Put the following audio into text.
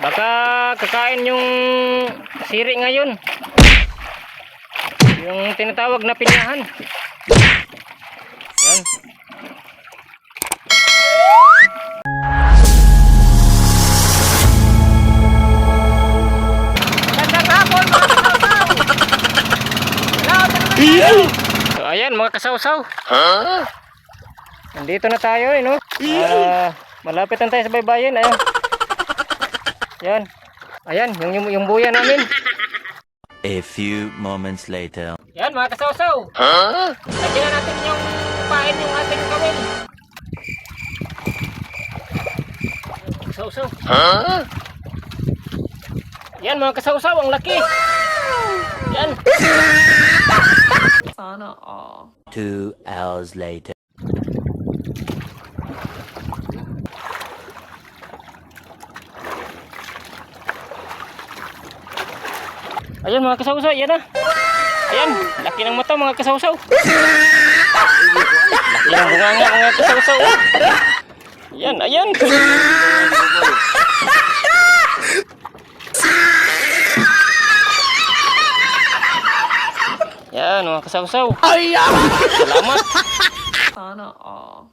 Baka kakain yung siri ngayon. Yung tinatawag na pinyahan. Yan. So ayan mga kasawsaw. Nandito na tayo eh no. Ah, malapit na tayo sa baybayin. Ayan. Yan. Ayan, yung, yung, yung buya namin. A few moments later. Yan mga kasawsaw. Lagyan na natin yung pain yung ating gawin. Kasawsaw. Yan mga kasawsaw, ang laki. Yan. Sana all. Two hours later. Ayan mga kasawsaw, yan na. Ayan, laki ng mata mga kasawsaw. Laki ng bunganga mga kasawsaw. Yan, ayan. Yan mga kasawsaw. Salamat. Sana all.